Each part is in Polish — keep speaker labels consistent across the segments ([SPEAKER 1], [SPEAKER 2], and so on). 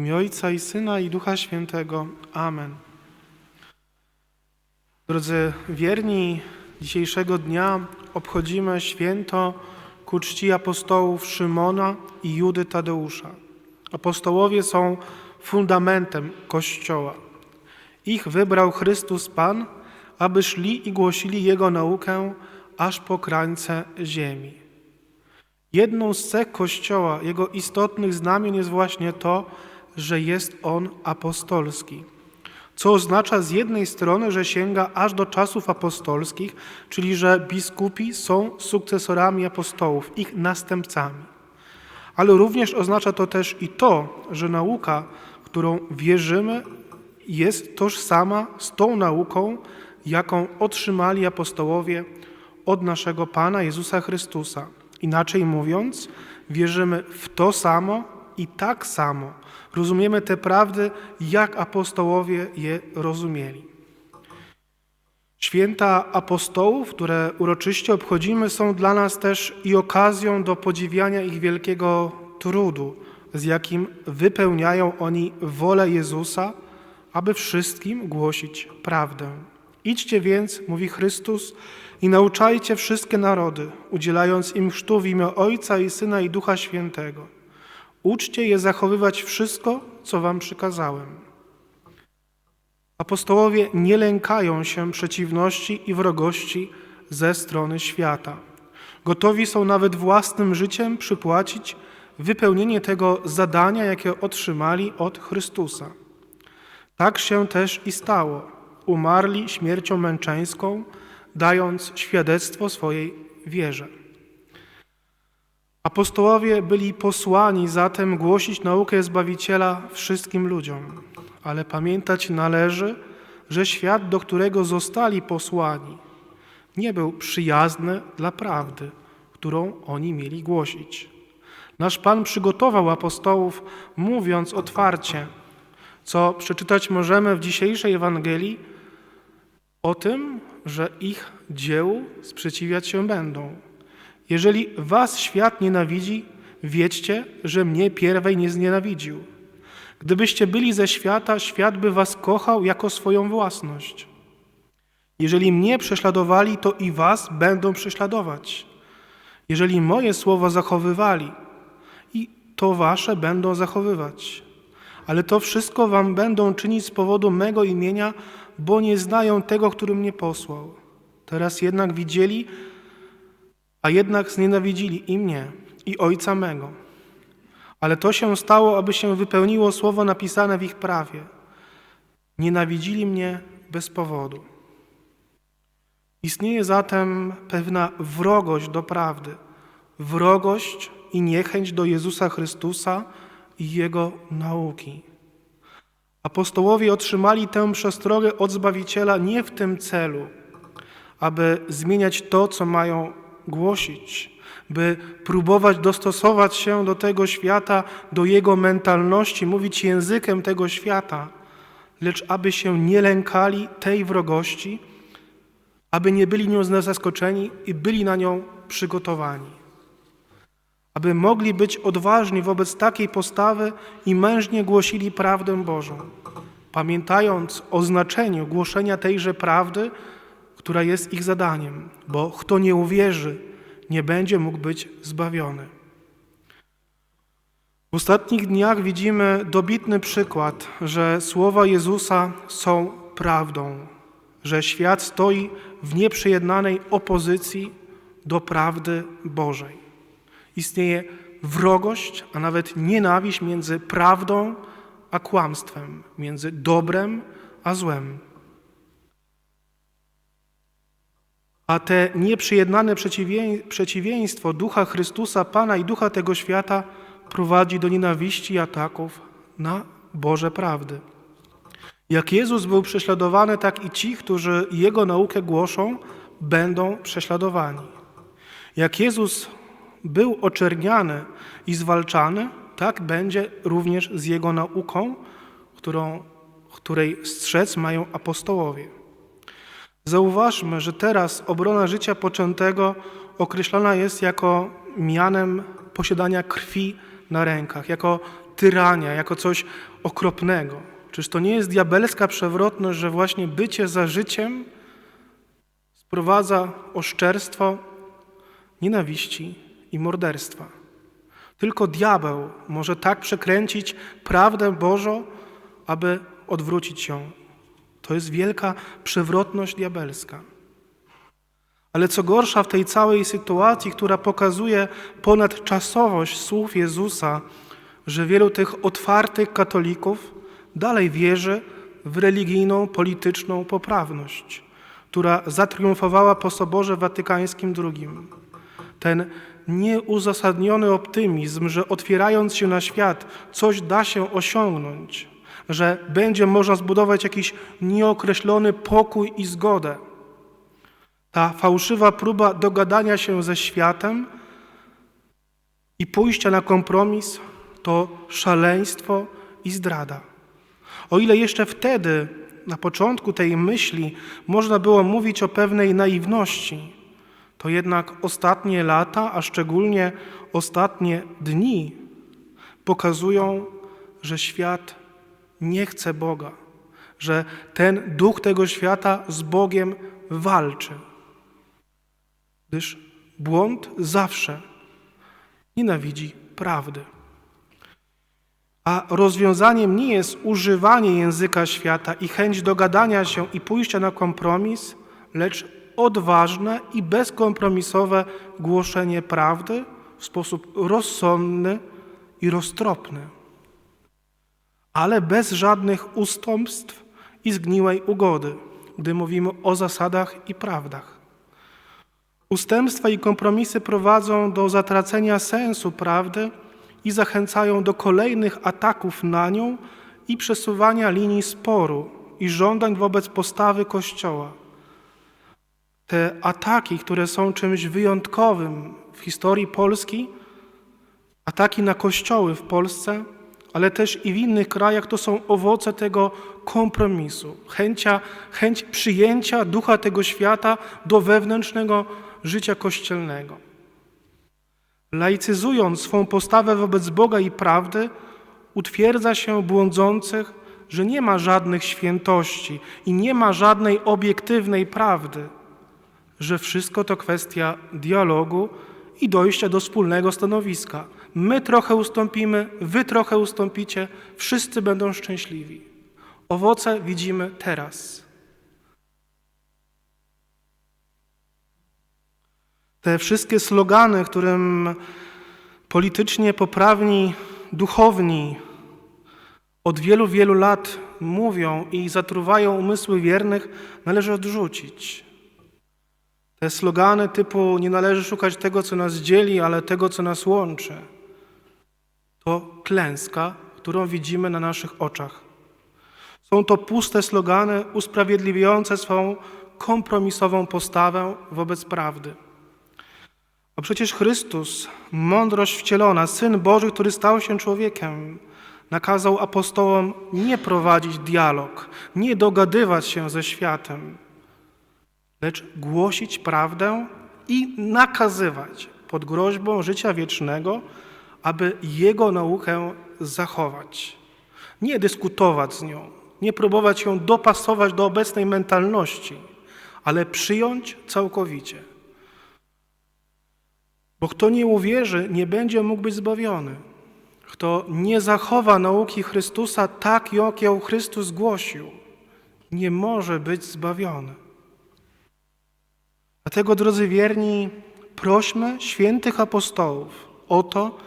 [SPEAKER 1] imię Ojca i Syna i Ducha Świętego. Amen. Drodzy wierni, dzisiejszego dnia obchodzimy święto ku czci apostołów Szymona i Judy Tadeusza. Apostołowie są fundamentem Kościoła. Ich wybrał Chrystus Pan, aby szli i głosili Jego naukę aż po krańce ziemi. Jedną z cech Kościoła, jego istotnych znamion jest właśnie to, że jest on apostolski. Co oznacza z jednej strony, że sięga aż do czasów apostolskich, czyli że biskupi są sukcesorami apostołów, ich następcami. Ale również oznacza to też i to, że nauka, którą wierzymy, jest tożsama z tą nauką, jaką otrzymali apostołowie od naszego Pana Jezusa Chrystusa. Inaczej mówiąc, wierzymy w to samo i tak samo rozumiemy te prawdy, jak apostołowie je rozumieli. Święta apostołów, które uroczyście obchodzimy, są dla nas też i okazją do podziwiania ich wielkiego trudu, z jakim wypełniają oni wolę Jezusa, aby wszystkim głosić prawdę. Idźcie więc, mówi Chrystus, i nauczajcie wszystkie narody, udzielając im chrztu w imię Ojca i Syna i Ducha Świętego. Uczcie je zachowywać wszystko, co wam przykazałem. Apostołowie nie lękają się przeciwności i wrogości ze strony świata. Gotowi są nawet własnym życiem przypłacić wypełnienie tego zadania, jakie otrzymali od Chrystusa. Tak się też i stało. Umarli śmiercią męczeńską, dając świadectwo swojej wierze. Apostołowie byli posłani zatem głosić naukę Zbawiciela wszystkim ludziom, ale pamiętać należy, że świat, do którego zostali posłani, nie był przyjazny dla prawdy, którą oni mieli głosić. Nasz Pan przygotował apostołów, mówiąc otwarcie, co przeczytać możemy w dzisiejszej Ewangelii, o tym, że ich dziełu sprzeciwiać się będą. Jeżeli was świat nienawidzi, wiedźcie, że mnie pierwej nie znienawidził. Gdybyście byli ze świata, świat by was kochał jako swoją własność. Jeżeli mnie prześladowali, to i was będą prześladować. Jeżeli moje słowa zachowywali, i to wasze będą zachowywać. Ale to wszystko wam będą czynić z powodu mego imienia, bo nie znają tego, który mnie posłał. Teraz jednak widzieli, a jednak znienawidzili i mnie, i Ojca mego. Ale to się stało, aby się wypełniło słowo napisane w ich prawie. Nienawidzili mnie bez powodu. Istnieje zatem pewna wrogość do prawdy, wrogość i niechęć do Jezusa Chrystusa i Jego nauki. Apostołowie otrzymali tę przestrogę od Zbawiciela nie w tym celu, aby zmieniać to, co mają głosić, by próbować dostosować się do tego świata, do jego mentalności, mówić językiem tego świata, lecz aby się nie lękali tej wrogości, aby nie byli nią zaskoczeni i byli na nią przygotowani. Aby mogli być odważni wobec takiej postawy i mężnie głosili prawdę Bożą, pamiętając o znaczeniu głoszenia tejże prawdy, która jest ich zadaniem, bo kto nie uwierzy, nie będzie mógł być zbawiony. W ostatnich dniach widzimy dobitny przykład, że słowa Jezusa są prawdą, że świat stoi w nieprzyjednanej opozycji do prawdy Bożej. Istnieje wrogość, a nawet nienawiść między prawdą a kłamstwem, między dobrem a złem. A te nieprzyjednane przeciwieństwo ducha Chrystusa, Pana i ducha tego świata prowadzi do nienawiści i ataków na Boże prawdy. Jak Jezus był prześladowany, tak i ci, którzy Jego naukę głoszą, będą prześladowani. Jak Jezus był oczerniany i zwalczany, tak będzie również z Jego nauką, którą, której strzec mają apostołowie. Zauważmy, że teraz obrona życia poczętego określona jest jako mianem posiadania krwi na rękach, jako tyrania, jako coś okropnego. Czyż to nie jest diabelska przewrotność, że właśnie bycie za życiem sprowadza oszczerstwo, nienawiści i morderstwa? Tylko diabeł może tak przekręcić prawdę Bożą, aby odwrócić ją. To jest wielka przewrotność diabelska. Ale co gorsza w tej całej sytuacji, która pokazuje ponadczasowość słów Jezusa, że wielu tych otwartych katolików dalej wierzy w religijną, polityczną poprawność, która zatriumfowała po Soborze Watykańskim II. Ten nieuzasadniony optymizm, że otwierając się na świat, coś da się osiągnąć, że będzie można zbudować jakiś nieokreślony pokój i zgodę. Ta fałszywa próba dogadania się ze światem i pójścia na kompromis to szaleństwo i zdrada. O ile jeszcze wtedy, na początku tej myśli, można było mówić o pewnej naiwności, to jednak ostatnie lata, a szczególnie ostatnie dni pokazują, że świat nie chce Boga, że ten duch tego świata z Bogiem walczy. Gdyż błąd zawsze nienawidzi prawdy. A rozwiązaniem nie jest używanie języka świata i chęć dogadania się i pójścia na kompromis, lecz odważne i bezkompromisowe głoszenie prawdy w sposób rozsądny i roztropny, ale bez żadnych ustępstw i zgniłej ugody, gdy mówimy o zasadach i prawdach. Ustępstwa i kompromisy prowadzą do zatracenia sensu prawdy i zachęcają do kolejnych ataków na nią i przesuwania linii sporu i żądań wobec postawy Kościoła. Te ataki, które są czymś wyjątkowym w historii Polski, ataki na kościoły w Polsce, ale też i w innych krajach, to są owoce tego kompromisu, chęcia, chęć przyjęcia ducha tego świata do wewnętrznego życia kościelnego. Laicyzując swą postawę wobec Boga i prawdy, utwierdza się błądzących, że nie ma żadnych świętości i nie ma żadnej obiektywnej prawdy, że wszystko to kwestia dialogu i dojścia do wspólnego stanowiska. My trochę ustąpimy, wy trochę ustąpicie, wszyscy będą szczęśliwi. Owoce widzimy teraz. Te wszystkie slogany, którym politycznie poprawni duchowni od wielu, wielu lat mówią i zatruwają umysły wiernych, należy odrzucić. Te slogany typu nie należy szukać tego, co nas dzieli, ale tego, co nas łączy, to klęska, którą widzimy na naszych oczach. Są to puste slogany usprawiedliwiające swą kompromisową postawę wobec prawdy. A przecież Chrystus, mądrość wcielona, Syn Boży, który stał się człowiekiem, nakazał apostołom nie prowadzić dialog, nie dogadywać się ze światem, lecz głosić prawdę i nakazywać pod groźbą życia wiecznego, aby Jego naukę zachować. Nie dyskutować z nią, nie próbować ją dopasować do obecnej mentalności, ale przyjąć całkowicie. Bo kto nie uwierzy, nie będzie mógł być zbawiony. Kto nie zachowa nauki Chrystusa tak, jak ją Chrystus głosił, nie może być zbawiony. Dlatego, drodzy wierni, prośmy świętych apostołów o to,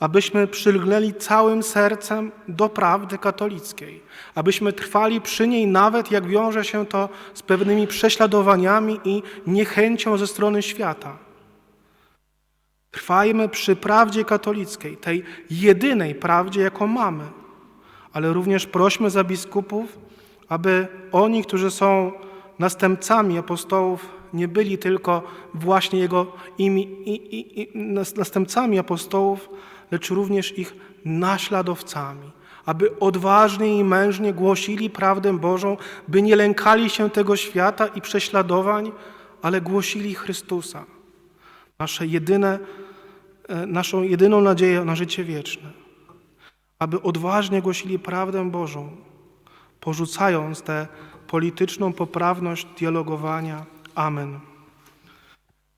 [SPEAKER 1] abyśmy przylgnęli całym sercem do prawdy katolickiej, abyśmy trwali przy niej nawet jak wiąże się to z pewnymi prześladowaniami i niechęcią ze strony świata. Trwajmy przy prawdzie katolickiej, tej jedynej prawdzie, jaką mamy, ale również prośmy za biskupów, aby oni, którzy są następcami apostołów, nie byli tylko właśnie jego imi, i, i, i, następcami apostołów, lecz również ich naśladowcami, aby odważnie i mężnie głosili prawdę Bożą, by nie lękali się tego świata i prześladowań, ale głosili Chrystusa. Nasze jedyne e, naszą jedyną nadzieję na życie wieczne, aby odważnie głosili prawdę Bożą, porzucając tę polityczną poprawność dialogowania. Amen.